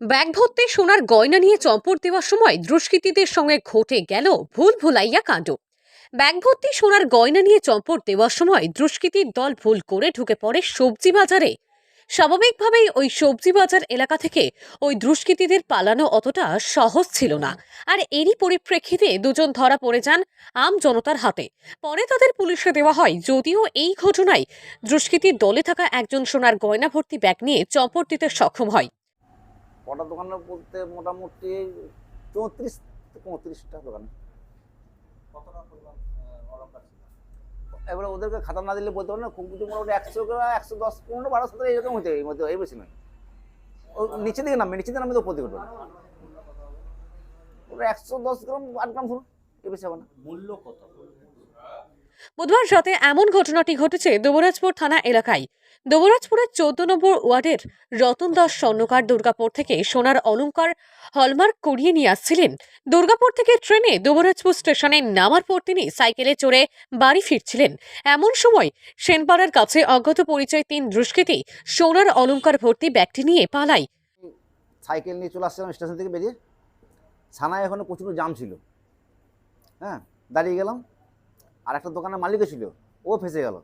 Bag ভর্তি সোনার গয়না নিয়ে চম্পট দেওয়ার সময় দুষ্কৃতীদের সঙ্গে ঘটে গেল ভুল ভুলাইয়া কাণ্ড। ব্যাগ ভর্তি সোনার গয়না নিয়ে চম্পট দেওয়ার সময় দুষ্কৃতীর দল ভুল করে ঢুকে পড়ে সবজি বাজারে। স্বাভাবিকভাবেই ওই সবজি বাজার এলাকা থেকে ওই দুষ্কৃতীদের পালানো অতটা সহজ ছিল না। আর এরই পরিপ্রেক্ষিতে দুজন ধরা পড়ে যান আম জনতার হাতে। পরে তাদের পুলিশে দেওয়া হয়, যদিও এই ঘটনায় দুষ্কৃতীর দলে থাকা একজন সোনার গয়না ভর্তি ব্যাগ নিয়ে চম্পট দিতে সক্ষম হয়। কটা দোকানে বলতে মোটামুটি চৌত্রিশ পঁয়ত্রিশটা দোকান। এবারে ওদেরকে খাতা না দিলে বলতে পারো না খুব কিছু মোটামুটি একশো গ্রাম একশো দশ পনেরো বারো সতেরো এরকম হতে এই মধ্যে এই বেশি নয়। ও নিচে দিকে নামবে নিচে দিকে নামবে তো উপর দিকে। ওটা একশো দশ গ্রাম আট গ্রাম ধরুন এ বেশি হবে না। মূল্য কত? বুধবার রাতে এমন ঘটনাটি ঘটেছে দুবরাজপুর থানা এলাকায়। দুবরাজপুরের চোদ্দ নম্বর ওয়ার্ডের রতন দাস স্বর্ণকার দুর্গাপুর থেকে সোনার অলংকার হলমার্ক করিয়ে নিয়ে আসছিলেন। দুর্গাপুর থেকে ট্রেনে দুবরাজপুর স্টেশনে নামার পর তিনি সাইকেলে চড়ে বাড়ি ফিরছিলেন। এমন সময় সেনপাড়ার কাছে অজ্ঞাত পরিচয় তিন দুষ্কৃতী সোনার অলংকার ভর্তি ব্যাগটি নিয়ে পালায়। সাইকেল নিয়ে চলে আসছিলাম স্টেশন থেকে বেরিয়ে। ছানায় এখানে প্রচুর জাম ছিল। হ্যাঁ দাঁড়িয়ে গেলাম। আর একটা দোকানের মালিকও ছিল, ও ফেসে গেল।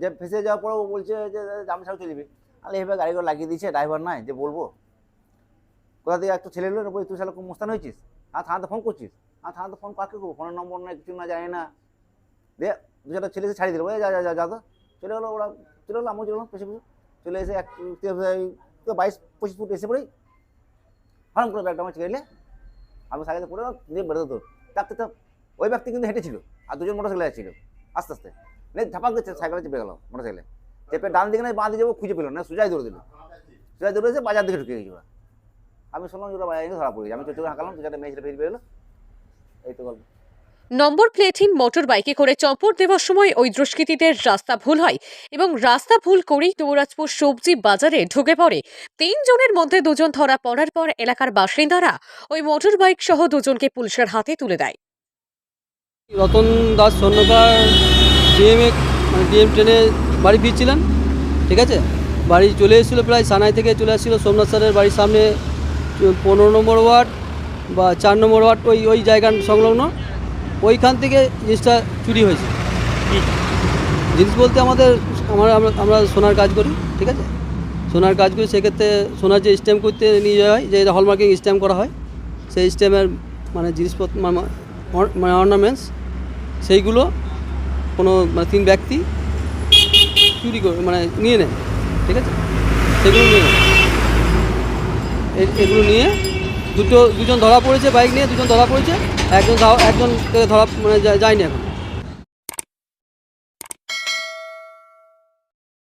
যে ফেসে যাওয়ার পরে ও বলছে যে জাম ছাড়া চলে যাবে আরে, এভাবে গাড়িগুলো লাগিয়ে দিয়েছে, ড্রাইভার নাই, যে বলব। কোথা থেকে একটা ছেলে এলো তুই সালে খুব মুস্তান হয়েছিস? আর থানাতে ফোন করছিস? আর থানাতে ফোন কাকে করব? ফোনের নম্বর নাই, কিছু না জানি না। দিয়ে দু চারটা ছেলে ছাড়িয়ে দিল যা যা যা যা তো চলে গেলো ওরা, চলে গেলো, আমিও চলে গেলাম, পেছনে চলে এসে এক বাইশ, পঁচিশ ফুট এসে পড়েই হরম করে ব্যাগটা আমার ছেড়ে আমি সাইকেলে পড়ে দিয়ে বেরোতে তো ডাকতে তো ওই ব্যক্তি কিন্তু হেঁটেছিল। আর দুজন মোটর সাইকেলে ছিল আস্তে আস্তে। নেই ঝাপাক দিচ্ছে, সাইকেলে চেপে গেল মোটর সাইকেলে চেপে ডান দিকে না বাঁ দিকে যাব, খুঁজে পেল না সুজাই দৌড়ে দিল। সুজাই দৌড়ে এসে বাজার দিকে ঢুকে গেছিল। আমি শুনলাম যে ওরা বাজার ধরা পড়ে আমি চোখে হাঁকালাম চারটে মেয়ে ছেলে ফিরে বেরোলো এই তো গল্প। নম্বর প্লেটহীন মোটর বাইকে করে চম্পট দেওয়ার সময় ওই দুষ্কৃতীদের রাস্তা ভুল হয় এবং রাস্তা ভুল করেই দুবরাজপুর সবজি বাজারে ঢুকে পড়ে। তিনজনের মধ্যে দুজন ধরা পড়ার পর এলাকার বাসিন্দারা ওই মোটর বাইক সহ দুজনকে পুলিশের হাতে তুলে দেয়। রতন দাস স্বর্ণকার ডিএমএ মানে ডিএম ট্রেনে বাড়ি ফিরছিলেন, ঠিক আছে? বাড়ি চলে এসেছিল প্রায় সানাই থেকে চলে আসছিল সোমনাথ স্যারের বাড়ির সামনে, পনেরো নম্বর ওয়ার্ড বা চার নম্বর ওয়ার্ড, ওই ওই জায়গার সংলগ্ন। ওইখান থেকে জিনিসটা চুরি হয়েছে। জিনিস বলতে আমাদের, আমরা, আমরা- সোনার কাজ করি, ঠিক আছে? সোনার কাজ করি, সেক্ষেত্রে সোনার যে স্ট্যাম্প করতে নিয়ে যাওয়া হয়, যে হলমার্কিং স্ট্যাম্প করা হয়, সেই স্ট্যাম্পের মানে জিনিসপত্র মানে অর্নামেন্টস সেইগুলো কোনো মানে তিন ব্যক্তি চুরি করে মানে নিয়ে নেয়, ঠিক আছে? সেগুলো নিয়ে এগুলো নিয়ে দুটো, দুজন ধরা পড়েছে বাইক নিয়ে, দুজন ধরা পড়েছে, একজন একজন ধরা মানে যায়নি এখন।